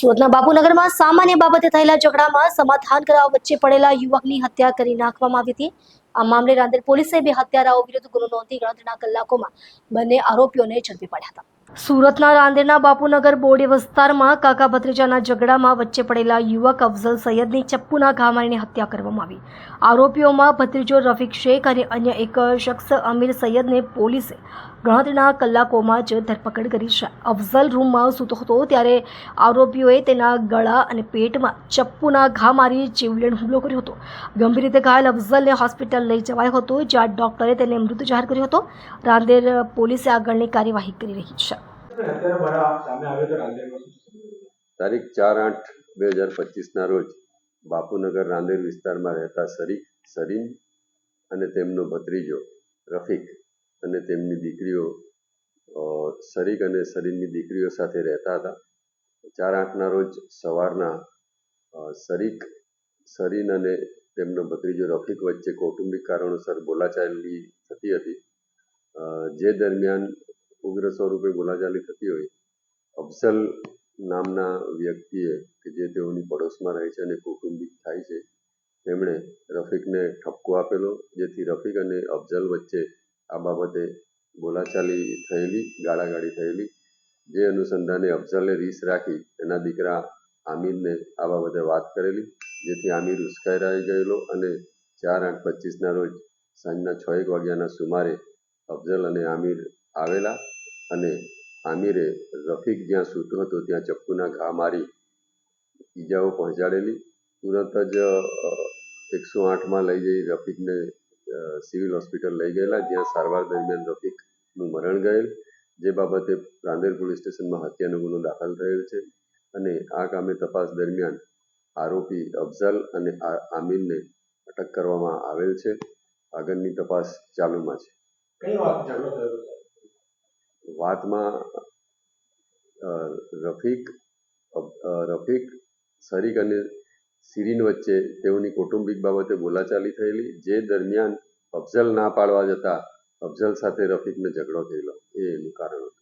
સુરતના બાપુનગરમાં સામાન્ય બાબતે થયેલા ઝઘડામાં સમાધાન કરાવવા વચ્ચે પડેલા યુવકની હત્યા કરી નાખવામાં આવી હતી. આ મામલે રાંદેર પોલીસે બે હત્યારાઓ વિરુદ્ધ ગુનો નોંધી ગણતરીના કલાકોમાં બંને આરોપીઓને ઝડપી પડ્યા હતા. સુરતના રાંદેરના બાપુનગર બોડી વિસ્તારમાં કાકા ભત્રીજાના ઝઘડામાં વચ્ચે પડેલા યુવક અફઝલ સૈયદની ચપ્પુના ઘા મારીને હત્યા કરવામાં આવી. આરોપીઓમાં ભત્રીજો રફીક શેખ અને અન્ય એક શખ્સ અમીર સૈયદને પોલીસે ગણતરીના કલાકોમાં જ ધરપકડ કરી છે. અફઝલ રૂમમાં સૂતો હતો ત્યારે આરોપીઓએ તેના ગળા અને પેટમાં ચપ્પુના ઘા મારી જીવલેણ હુમલો કર્યો હતો. ગંભીર રીતે ઘાયલ અફઝલને હોસ્પિટલ લઈ જવાયો હતો, જ્યાં ડોક્ટરે તેને મૃત જાહેર કર્યો હતો. રાંદેર પોલીસે આગળની કાર્યવાહી કરી રહી છે. તારીખ ચાર આઠ બે હજાર પચીસના રોજ બાપુનગર રાંદેર વિસ્તારમાં રહેતા શરીક, સરીન અને તેમનો ભત્રીજો રફીક અને તેમની દીકરીઓ શરીક અને સરીનની દીકરીઓ સાથે રહેતા હતા. ચાર આઠના રોજ સવારના શરીક સરીન અને તેમનો ભત્રીજો રફીક વચ્ચે કૌટુંબિક કારણોસર બોલાચાલી થતી હતી. જે દરમિયાન ઉગ્ર સ્વરૂપે બોલાચાલી થતી હોય, અફઝલ નામના વ્યક્તિએ કે જે તેઓની પડોશમાં રહે છે અને કૌટુંબિક થાય છે, તેમણે રફીકને ઠપકો આપેલો, જેથી રફીક અને અફઝલ વચ્ચે આ બાબતે બોલાચાલી થયેલી, ગાળાગાળી થયેલી, જે અનુસંધાને અફઝલે રીસ રાખી, એના દીકરા આમિરને આ બાબતે વાત કરેલી, જેથી આમિર ઉશ્કેરાઈ ગયેલો અને ચાર આઠ પચીસના રોજ સાંજના છ એક વાગ્યાના સુમારે અફઝલ અને આમિર આવેલા અને આમિરે રફીક જ્યાં સૂતો હતો ત્યાં ચપ્પુના ઘા મારી ઈજાઓ પહોંચાડેલી. તુરંત જ એકસો આઠમાં લઈ જઈ રફીકને સિવિલ હોસ્પિટલ લઈ ગયેલા, જ્યાં સારવાર દરમિયાન રફીકનું મરણ ગયેલ. જે બાબતે રાંદેર પોલીસ સ્ટેશનમાં હત્યાનો ગુનો દાખલ થયેલ છે અને આ કામે તપાસ દરમિયાન આરોપી અફઝલ અને આમિરને અટક કરવામાં આવેલ છે. આગળની તપાસ ચાલુમાં છે કઈ વાત ઝઘડો થયો હતો? વાતમાં રફીક રફીક, શરીક અને સિરીન વચ્ચે તેઓની કૌટુંબિક બાબતે બોલાચાલી થયેલી, જે દરમિયાન અફઝલ ના પાડવા જતા અફઝલ સાથે રફીકને ઝઘડો થયેલો. એનું કારણ હતું.